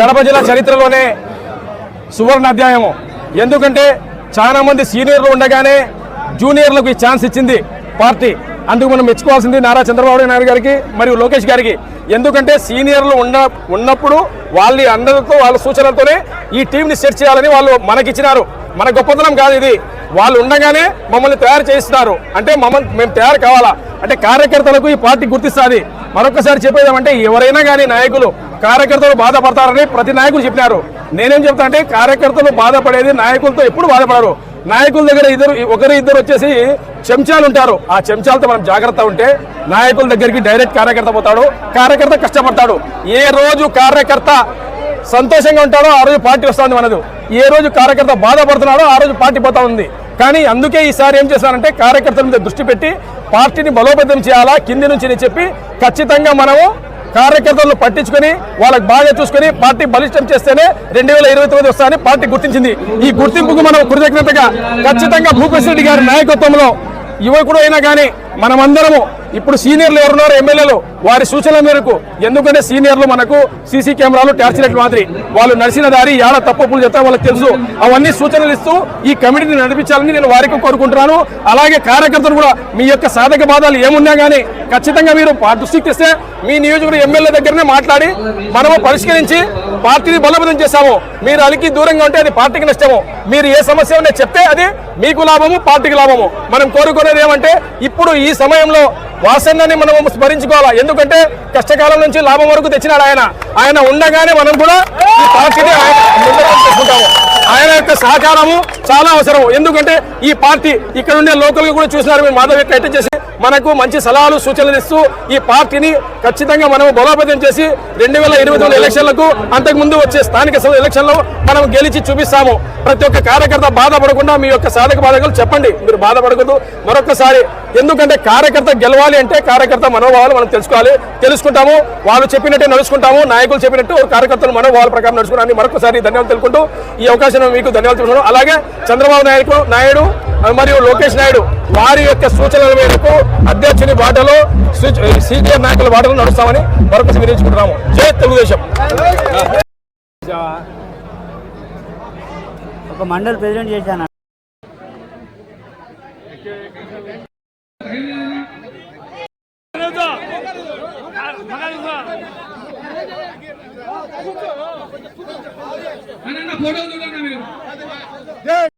కడప జిల్లా చరిత్రలోనే సువర్ణ అధ్యాయము ఎందుకంటే చాలా మంది సీనియర్లు ఉండగానే జూనియర్లకు ఈ ఛాన్స్ ఇచ్చింది పార్టీ. అందుకు మనం మెచ్చుకోవాల్సింది నారా చంద్రబాబు నాయుడు గారికి మరియు లోకేష్ గారికి. ఎందుకంటే సీనియర్లు ఉన్న ఉన్నప్పుడు వాళ్ళ అందరితో వాళ్ళ సూచనలతోనే ఈ టీంని సెట్ చేయాలని వాళ్ళు మనకిచ్చినారు. మన గొప్పతనం కాదు ఇది. వాళ్ళు ఉండగానే మమ్మల్ని తయారు చేయిస్తున్నారు. అంటే మమ్మల్ని మేము తయారు కావాలా? అంటే కార్యకర్తలకు ఈ పార్టీ గుర్తిస్తుంది. మరొకసారి చెప్పేదేమంటే ఎవరైనా కానీ నాయకులు కార్యకర్తలు బాధపడతారని ప్రతి నాయకులు చెప్పినారు. నేనేం చెప్తా అంటే కార్యకర్తలు బాధపడేది నాయకులతో ఎప్పుడు బాధపడరు. నాయకుల దగ్గర ఇద్దరు ఒకరు ఇద్దరు వచ్చేసి చెంచాలు ఉంటారు. ఆ చెంచాలతో మనం జాగ్రత్త ఉంటే నాయకుల దగ్గరికి డైరెక్ట్ కార్యకర్త పోతాడు. కార్యకర్త కష్టపడతాడు. ఏ రోజు కార్యకర్త సంతోషంగా ఉంటాడో ఆ రోజు పార్టీ వస్తుంది మనదు. ఏ రోజు కార్యకర్త బాధపడుతున్నాడో ఆ రోజు పార్టీ పోతా ఉంది. కానీ అందుకే ఈసారి ఏం చేశానంటే కార్యకర్తల మీద దృష్టి పెట్టి పార్టీని బలోపేతం చేయాలా? కింది నుంచి అని చెప్పి ఖచ్చితంగా మనము కార్యకర్తలను పట్టించుకొని వాళ్ళకి బాగా చూసుకొని పార్టీ బలిష్టం చేస్తేనే రెండు వేల ఇరవై తొమ్మిది వస్తాయని పార్టీ గుర్తించింది. ఈ గుర్తింపుకు మనం కృతజ్ఞతగా ఖచ్చితంగా భూపేశ్ రెడ్డి గారి నాయకత్వంలో యువకుడు అయినా కానీ మనమందరము ఇప్పుడు సీనియర్లు ఎవరున్నారు? ఎమ్మెల్యేలు. వారి సూచనల మేరకు. ఎందుకంటే సీనియర్లు మనకు సీసీ కెమెరాలు ట్యాక్సీ లైట్ మాదిరి. వాళ్ళు నడిచిన దారి ఏడ తప్పులు చెప్తా వాళ్ళకి తెలుసు. అవన్నీ సూచనలు ఇస్తూ ఈ కమిటీని నడిపించాలని నేను వారికి కోరుకుంటున్నాను. అలాగే కార్యకర్తలు కూడా మీ యొక్క సాధక బాధలు ఏమున్నా కానీ ఖచ్చితంగా మీరు పా- దృష్టికి తెస్తే మీ నియోజకవర్గ ఎమ్మెల్యే దగ్గరనే మాట్లాడి మనము పరిష్కరించి పార్టీని బలోపేతం చేశాము. మీరు అలికి దూరంగా ఉంటే అది పార్టీకి నష్టము. మీరు ఏ సమస్య ఉంటే చెప్తే అది మీకు లాభము పార్టీకి లాభము. మనం కోరుకునేది ఏమంటే ఇప్పుడు ఈ సమయంలో వాసన్నని మనం స్మరించుకోవాలా? ఎందుకంటే కష్టకాలం నుంచి లాభం వరకు తెచ్చినాడు ఆయన. ఆయన ఉండగానే మనం కూడా ఈ పార్టీని ఆయన తెచ్చుకుంటాము. ఆయన యొక్క సహకారము చాలా అవసరం ఎందుకంటే ఈ పార్టీ ఇక్కడ ఉండే లోకల్ కూడా చూసినారు. మీరు మాధవ్ ఎక్కడ చేసి మనకు మంచి సలహాలు సూచనలు ఇస్తూ ఈ పార్టీని ఖచ్చితంగా మనం బలోపేతం చేసి రెండు వేల ఇరవై తొమ్మిది ఎలక్షన్లకు అంతకుముందు వచ్చే స్థానిక సభ ఎలక్షన్లో మనం గెలిచి చూపిస్తాము. ప్రతి ఒక్క కార్యకర్త బాధపడకుండా మీ యొక్క సాధక బాధకులు చెప్పండి. మీరు బాధపడకూడదు. మరొకసారి ఎందుకంటే కార్యకర్త గెలవాలి అంటే కార్యకర్త మనోభావాలు మనం తెలుసుకోవాలి. తెలుసుకుంటాము. వాళ్ళు చెప్పినట్టే నడుచుకుంటాము. నాయకులు చెప్పినట్టు కార్యకర్తలు మనోభావాల ప్రకారం నడుచుకున్నాను మరొకసారి ధన్యవాదాలు తెలుపుకుంటూ ఈ అవకాశం మీకు ధన్యవాదాలు తెలుపుతున్నాను. అలాగే చంద్రబాబు నాయుడు నాయుడు మరియు లోకేష్ నాయుడు వారి యొక్క సూచనల మేరకు అధ్యక్షుని బాటలో సీనియర్ నాయకుల బాటలో నడుస్తామని మరొకసారి వినియోగించుకుంటున్నాము. జై తెలుగుదేశం. ఒక మండల్ ప్రెసిడెంట్ చేశాను. ఫోటో చూడండి మీరు.